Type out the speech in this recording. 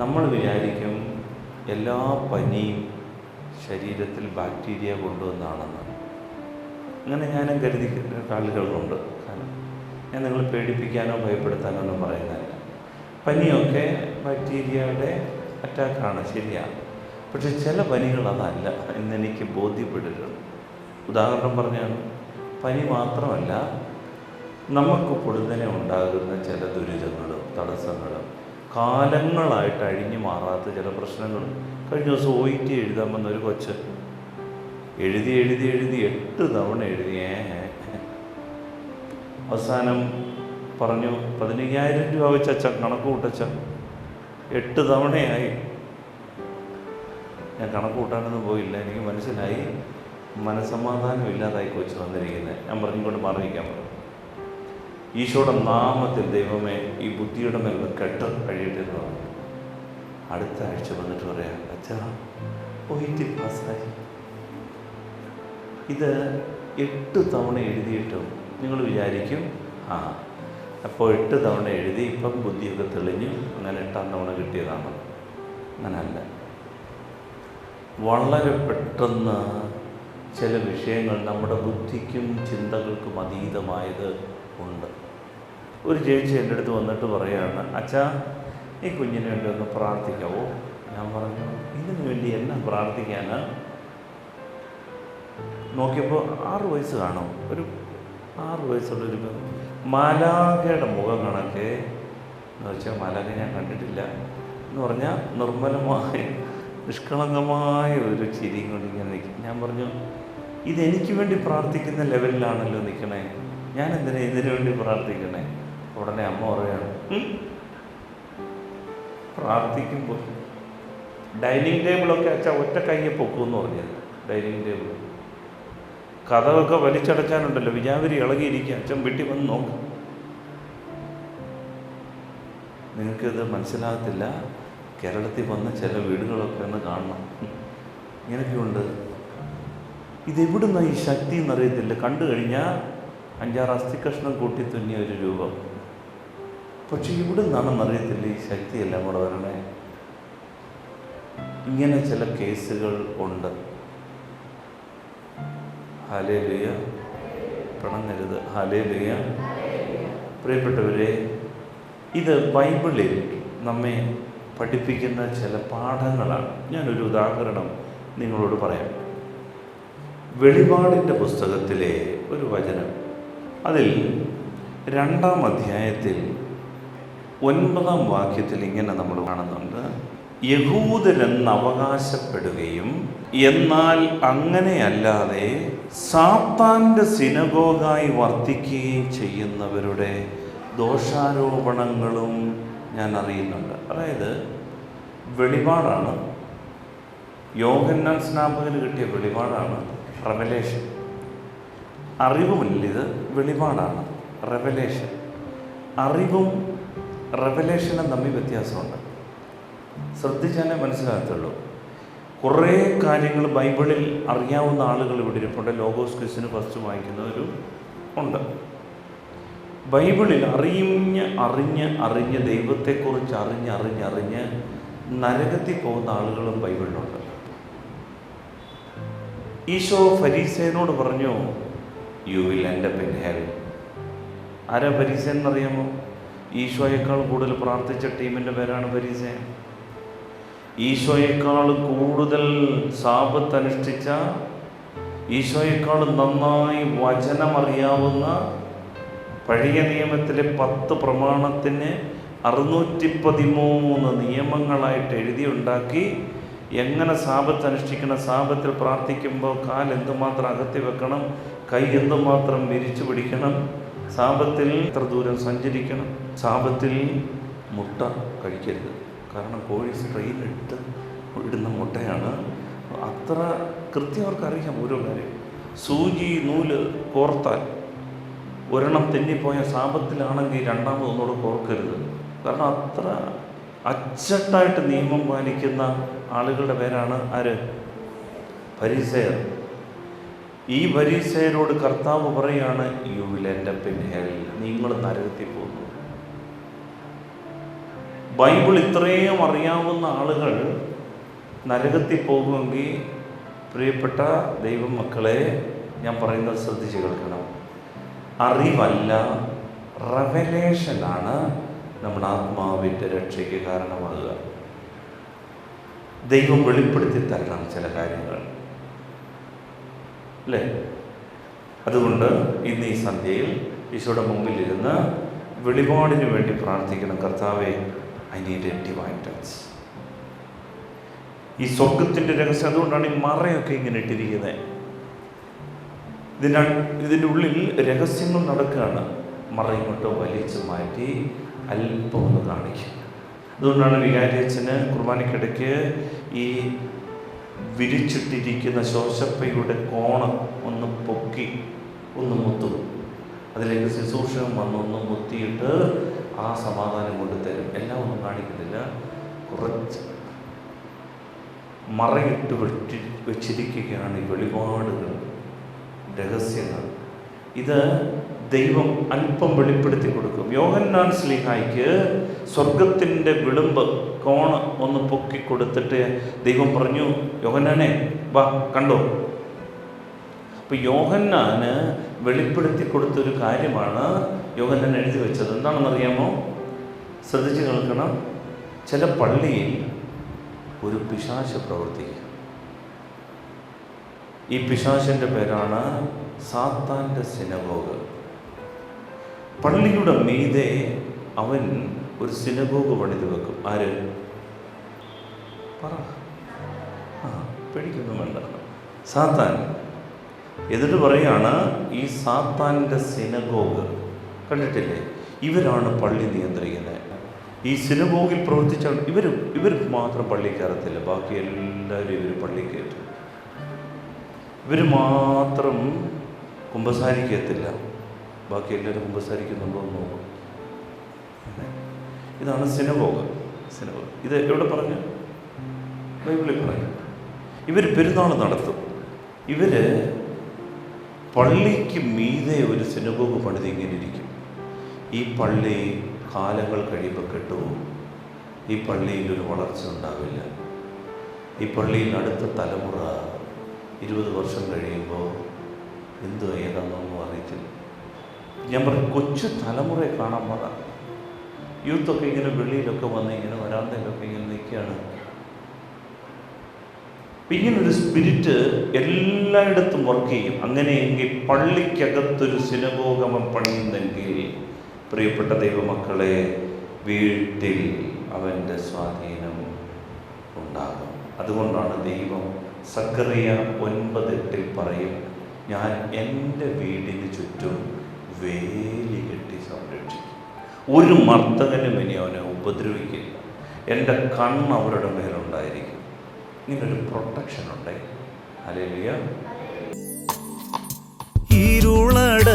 നമ്മൾ വിചാരിക്കും എല്ലാ പനിയും ശരീരത്തിൽ ബാക്ടീരിയ കൊണ്ടുവന്നാണെന്ന്. അങ്ങനെ ഞാനും കരുതി ആളുകളുണ്ട് കാരണം ഞാൻ നിങ്ങളെ പേടിപ്പിക്കാനോ ഭയപ്പെടുത്താനോ ഒന്നും പറയുന്നില്ല. പനിയൊക്കെ ബാക്ടീരിയയുടെ അറ്റാക്കാണ് ശരിയാണ് പക്ഷെ ചില പനികൾ അതല്ല എന്നെനിക്ക് ബോധ്യപ്പെട്ടിട്ടുണ്ട്. ഉദാഹരണം പറഞ്ഞാണ് പനി മാത്രമല്ല നമുക്ക് പൊടുന്നനെ ഉണ്ടാകുന്ന ചില ദുരിതങ്ങളും തടസ്സങ്ങളും കാലങ്ങളായിട്ട് അഴിഞ്ഞു മാറാത്ത ചില പ്രശ്നങ്ങൾ. കഴിഞ്ഞ ദിവസം ഒ ഇ ടി എഴുതാൻ വന്ന ഒരു കൊച്ച് എഴുതി എഴുതി എഴുതി എട്ട് തവണ എഴുതിയേ അവസാനം പറഞ്ഞു പതിനയ്യായിരം രൂപ വെച്ചച്ച കണക്ക് കൂട്ടച്ച എട്ട് തവണയായി. ഞാൻ കണക്ക് കൂട്ടാനൊന്നും പോയില്ല. എനിക്ക് മനസ്സിലായി. മനസമാധാനം ഇല്ലാതായി കൊച്ചു വന്നിരിക്കുന്നത് ഞാൻ പറഞ്ഞുകൊണ്ട് മാറിയിരിക്കാൻ പറഞ്ഞു ഈശോയുടെ നാമത്തിൽ ദൈവമേ ഈ ബുദ്ധിയുടെ മേൽ കെട്ട് കഴിയട്ടെ എന്ന് പറഞ്ഞു. അടുത്ത ആഴ്ച വന്നിട്ട് പറയാം അച്ഛാ പോയിട്ട് പാസ്സായി. ഇത് എട്ട് തവണ എഴുതിയിട്ടും നിങ്ങൾ വിചാരിക്കും ആ അപ്പോൾ എട്ട് തവണ എഴുതി ഇപ്പം ബുദ്ധിയൊക്കെ തെളിഞ്ഞു അങ്ങനെ എട്ടാം തവണ കിട്ടിയതാണ്. അങ്ങനല്ല. വളരെ പെട്ടെന്ന് ചില വിഷയങ്ങൾ നമ്മുടെ ബുദ്ധിക്കും ചിന്തകൾക്കും അതീതമായത് ഉണ്ട്. ഒരു ചേച്ചി എന്റെ അടുത്ത് വന്നിട്ട് പറയുകയാണ് അച്ഛാ ഈ കുഞ്ഞിന് വേണ്ടി ഒന്ന് പ്രാർത്ഥിക്കാവോ? ഞാൻ പറഞ്ഞു ഇതിനു വേണ്ടി എന്നാ പ്രാർത്ഥിക്കാൻ? നോക്കിയപ്പോൾ ആറ് വയസ്സ് കാണും. ഒരു ആറ് വയസ്സുള്ളൊരു മാലാഖയുടെ മുഖം കണക്കെ എന്ന് വെച്ചാൽ മാലാഖ ഞാൻ കണ്ടിട്ടില്ല എന്ന് പറഞ്ഞാൽ നിർമ്മലമായ നിഷ്കളങ്കമായ ഒരു ചിരിയും കൊണ്ട് ഇങ്ങനെ നിൽക്കും. ഞാൻ പറഞ്ഞു ഇതെനിക്ക് വേണ്ടി പ്രാർത്ഥിക്കുന്ന ലെവലിലാണല്ലോ നിൽക്കണേ. ഞാൻ എന്തിനാ ഇതിനു വേണ്ടി പ്രാർത്ഥിക്കണേ? ഉടനെ അമ്മ പറയാണ് പ്രാർത്ഥിക്കുമ്പോൾ ഡൈനിങ് ടേബിളൊക്കെ അച്ഛാ ഒറ്റ കയ്യെ പൊക്കുമെന്ന് പറഞ്ഞത് ഡൈനിങ് ടേബിൾ കഥകളൊക്കെ വലിച്ചടച്ചാനുണ്ടല്ലോ വിജാവരി ഇളകിയിരിക്കുക അച്ഛൻ വീട്ടിൽ വന്ന് നോക്കും. നിങ്ങൾക്കിത് മനസ്സിലാകത്തില്ല കേരളത്തിൽ വന്ന ചില വീടുകളൊക്കെ ഒന്ന് കാണണം. ഇങ്ങനെയൊക്കെയുണ്ട്. ഇതെവിടുന്ന ഈ ശക്തി എന്നറിയത്തില്ല. കണ്ടു കഴിഞ്ഞാൽ അഞ്ചാറ് അസ്ഥികഷ്ണം കൂട്ടി തുന്നിയ ഒരു രൂപം. പക്ഷെ ഇവിടുന്നാണെന്ന് അറിയത്തില്ല ഈ ശക്തി എല്ലാം കൂടെ വരണേ. ഇങ്ങനെ ചില കേസുകൾ ഉണ്ട്. ഹാലേ ലിയ പിണങ്ങരുത്. ഹാലേ ലിയ പ്രിയപ്പെട്ടവരെ ഇത് ബൈബിളിൽ നമ്മെ പഠിപ്പിക്കുന്ന ചില പാഠങ്ങളാണ്. ഞാനൊരു ഉദാഹരണം നിങ്ങളോട് പറയാം. വെളിപാടിന്റെ പുസ്തകത്തിലെ ഒരു വചനം. അതിൽ രണ്ടാം അധ്യായത്തിൽ ഒൻപതാം വാക്യത്തിൽ ഇങ്ങനെ നമ്മൾ കാണുന്നുണ്ട്. യഹൂദരെന്ന് അവകാശപ്പെടുകയും എന്നാൽ അങ്ങനെയല്ലാതെ സാത്താന്റെ സിനഗോഗായി വർത്തിക്കുകയും ചെയ്യുന്നവരുടെ ദോഷാരോപണങ്ങളും ഞാൻ അറിയുന്നുണ്ട്. അതായത് വെളിപാടാണ്. യോഹന്നാൻ സ്നാപകന് കിട്ടിയ വെളിപാടാണ്. റെവലേഷൻ അറിവുമില്ല ഇത് വെളിപാടാണ്. റെവലേഷൻ അറിവും റെവലേഷനും തമ്മിൽ വ്യത്യാസമുണ്ട്. ശ്രദ്ധിച്ചാലേ മനസ്സിലാകത്തുള്ളൂ. കുറേ കാര്യങ്ങൾ ബൈബിളിൽ അറിയാവുന്ന ആളുകൾ ഇവിടെ ഇരിപ്പുണ്ട്. ലോഗോസ് ക്വിസിന് ഫസ്റ്റ് വായിക്കുന്നവരും ഉണ്ട്. ബൈബിളിൽ അറിഞ്ഞ് അറിഞ്ഞ് അറിഞ്ഞ് ദൈവത്തെക്കുറിച്ച് അറിഞ്ഞ് അറിഞ്ഞ് അറിഞ്ഞ് നരകത്തിൽ പോകുന്ന ആളുകളും ബൈബിളിലുണ്ട്. ഈശോ ഫരീസേനോട് പറഞ്ഞു യു വിൽ എന്റെ പിൻ ഹെൽ ആരാ ഫരീസേൻ എന്നറിയാമോ ഈശോയേക്കാൾ കൂടുതൽ പ്രാർത്ഥിച്ച ടീമിന്റെ പേരാണ് പരിചയം ഈശോയേക്കാൾ കൂടുതൽ സാപത്ത് അനുഷ്ഠിച്ച ഈശോയേക്കാൾ നന്നായി വചനമറിയാവുന്ന പഴയ നിയമത്തിലെ പത്ത് പ്രമാണത്തിന് അറുന്നൂറ്റി പതിമൂന്ന് നിയമങ്ങളായിട്ട് എഴുതിയുണ്ടാക്കി എങ്ങനെ സാപത്ത് അനുഷ്ഠിക്കണം സാപത്തിൽ പ്രാർത്ഥിക്കുമ്പോൾ കാൽ എന്തുമാത്രം അകത്തി വെക്കണം കൈ എന്തുമാത്രം വിരിച്ചു പിടിക്കണം സാപത്തിൽ എത്ര ദൂരം സഞ്ചരിക്കണം. സാപത്തിൽ മുട്ട കഴിക്കരുത്. കാരണം കോഴി സ്ട്രെയിൻ എടുത്ത് ഇടുന്ന മുട്ടയാണ്. അത്ര കൃത്യം അവർക്കറിയാം ഓരോ കാര്യം. സൂചി നൂൽ കോർത്താൽ. ഒരെണ്ണം തെന്നിപ്പോയ സാപത്തിലാണെങ്കിൽ രണ്ടാമത് കോർക്കരുത്. കാരണം അത്ര അച്ചട്ടായിട്ട് നിയമം പാലിക്കുന്ന ആളുകളുടെ പേരാണ് ആര്? പരീസയർ ഈ പരീസയരോട് കർത്താവ് പറയാണ് യു വിൽ എന്റെ പിന്നെ നിങ്ങൾ നരകത്തിൽ പോകുന്നു. ബൈബിൾ ഇത്രയും അറിയാവുന്ന ആളുകൾ നരകത്തിൽ പോകുമെങ്കിൽ പ്രിയപ്പെട്ട ദൈവമക്കളെ ഞാൻ പറയുന്നത് ശ്രദ്ധിച്ച് കേൾക്കണം. അറിവല്ല റവലേഷനാണ് നമ്മുടെ ആത്മാവിന്റെ രക്ഷയ്ക്ക് കാരണമാകുക. ദൈവം വെളിപ്പെടുത്തി തരണം ചില കാര്യങ്ങൾ. അല്ലേ അതുകൊണ്ട് ഇന്ന് ഈ സന്ധ്യയിൽ ഈശോയുടെ മുമ്പിൽ ഇരുന്ന് വെളിപാടിന് വേണ്ടി പ്രാർത്ഥിക്കണം. കർത്താവെ I need a divine touch ഈ സ്വർഗത്തിന്റെ രഹസ്യം അതുകൊണ്ടാണ് ഈ മറയൊക്കെ ഇങ്ങനെ ഇട്ടിരിക്കുന്നത്. ഇതിന ഇതിന്റെ ഉള്ളിൽ രഹസ്യങ്ങൾ നടക്കുകയാണ്. മറ ഇങ്ങോട്ട് വലിച്ചു മാറ്റി അല്പം ഒന്ന് കാണിക്കും അതുകൊണ്ടാണ് വികാരിയച്ഛന് കുർബാനയ്ക്കിടയ്ക്ക് ഈ വിരിച്ചിട്ടിരിക്കുന്ന ശോശപ്പയുടെ കോണം ഒന്ന് പൊക്കി ഒന്ന് മുത്തും. അതിലേക്ക് ശുശ്രൂഷകം വന്നൊന്ന് മുത്തിയിട്ട് ആ സമാധാനം കൊണ്ട് തരും. എല്ലാം ഒന്നും കാണിക്കുന്നില്ല. കുറച്ച് മറയിട്ട് വെട്ടി വെച്ചിരിക്കുകയാണ് ഈ വെളിപാടുകൾ രഹസ്യങ്ങൾ. ഇത് ദൈവം അല്പം വെളിപ്പെടുത്തി കൊടുക്കും. യോഹന്നാൻ സ്ലിഹായിക്ക് സ്വർഗത്തിന്റെ വിളുമ്പ് കോണ് ഒന്ന് പൊക്കി കൊടുത്തിട്ട് ദൈവം പറഞ്ഞു യോഹന്നാനെ വാ കണ്ടോ? അപ്പോൾ യോഹന്നാന് വെളിപ്പെടുത്തി കൊടുത്തൊരു കാര്യമാണ് യോഹന്നാൻ എഴുതി വെച്ചത്. എന്താണെന്നറിയാമോ? ശ്രദ്ധിച്ച് കേൾക്കണം. ചില പള്ളിയിൽ ഒരു പിശാശ പ്രവർത്തിക്കുക ഈ പിശാശിന്റെ പേരാണ് സാത്താന്റെ സിനഗോഗ് പള്ളിയുടെ മീതെ അവൻ ഒരു സിനഗോഗ് പണിത് വെക്കും. ആര്? പറ. ആ പേടിക്കൊന്നും വേണ്ട. സാത്താൻ. എന്നിട്ട് പറയാണ് ഈ സാത്താന്റെ സിനഗോഗ് കണ്ടിട്ടില്ലേ? ഇവരാണ് പള്ളി നിയന്ത്രിക്കുന്നത്. ഈ സിനഗോഗിൽ പ്രവർത്തിച്ച ഇവർ ഇവർ മാത്രം പള്ളി കയറത്തില്ല. ബാക്കി എല്ലാവരും ഇവർ പള്ളി കയറ്റും. ഇവർ മാത്രം കുമ്പസാരിക്കത്തില്ല. ബാക്കി എല്ലാവരും കുമ്പസാരിക്കുന്നുണ്ടോ എന്ന് നോക്കും. ഇതാണ് സിനഗോഗ്. സിനഗോഗ്. ഇത് എവിടെ പറഞ്ഞു? ബൈബിളിൽ പറഞ്ഞു. ഇവർ പെരുന്നാൾ നടത്തും. ഇവർ പള്ളിക്ക് മീതെ ഒരു സിനഗോഗ് പണിത് ഇങ്ങനെ ഇരിക്കും. ഈ പള്ളി കാലങ്ങൾ കഴിയുമ്പോൾ കെട്ടുപോകും. ഈ പള്ളിയിൽ ഒരു വളർച്ച ഉണ്ടാവില്ല. ഈ പള്ളിയിൽ അടുത്ത തലമുറ ഇരുപത് വർഷം കഴിയുമ്പോൾ എന്തോ ഏതാണെന്നൊന്നും അറിയത്തില്ല. ഞാൻ പറഞ്ഞു കൊച്ചു തലമുറയെ കാണാൻ പാടാ യൂത്തൊക്കെ ഇങ്ങനെ വെളിയിലൊക്കെ വന്ന് ഇങ്ങനെ വരാന്തയിലൊക്കെ ഇങ്ങനെ നിൽക്കുകയാണ്. ഇങ്ങനൊരു സ്പിരിറ്റ് എല്ലായിടത്തും വർക്ക് ചെയ്യും. അങ്ങനെയെങ്കിൽ പള്ളിക്കകത്തൊരു സിനഗോഗമം പണിയുന്നെങ്കിൽ പ്രിയപ്പെട്ട ദൈവമക്കളെ വീട്ടിൽ അവന്റെ സ്വാധീനം ഉണ്ടാകും. അതുകൊണ്ടാണ് ദൈവം സക്കറിയ ഒൻപത് എട്ടിൽ പറയും ഞാൻ എന്റെ വീടിന് ചുറ്റും വേലി കെട്ടി സംരക്ഷിക്കും. ഒരു മർദ്ദകനും ഇനി അവനെ ഉപദ്രവിക്കില്ല. എന്റെ കണ്ണ് അവരുടെ മേലുണ്ടായിരിക്കും. ഇങ്ങനൊരു പ്രൊട്ടക്ഷൻ ഉണ്ടായി അല്ലെ ഇരുളടയും